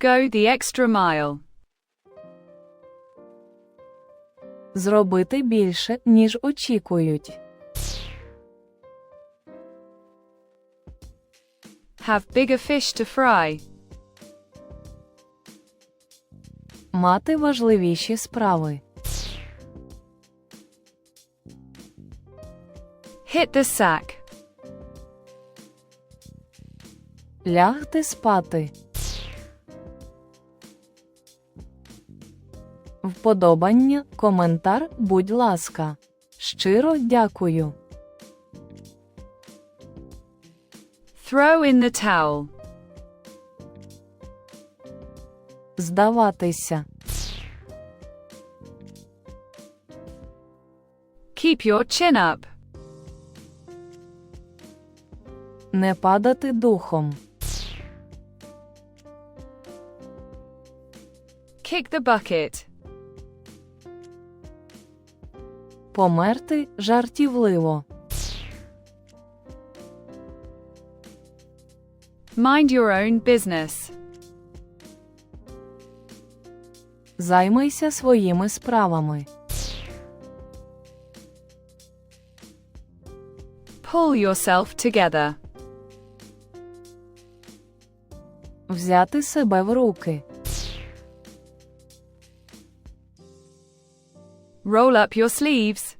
Go the extra mile. Зробити більше, ніж очікують. Have bigger fish to fry. Мати важливіші справи. Hit the sack. Лягти спати. Вподобання, коментар, будь ласка. Щиро дякую. Throw in the towel. Здаватися. Keep your chin up. Не падати духом. Kick the bucket. Померти жартівливо. Mind your own business. Займайся своїми справами. Pull yourself together. Взяти себе в руки. Roll up your sleeves.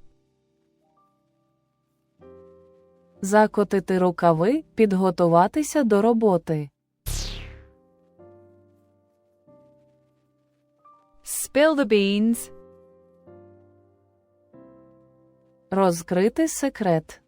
Закотити рукави, підготуватися до роботи. Spill the beans. Розкрити секрет.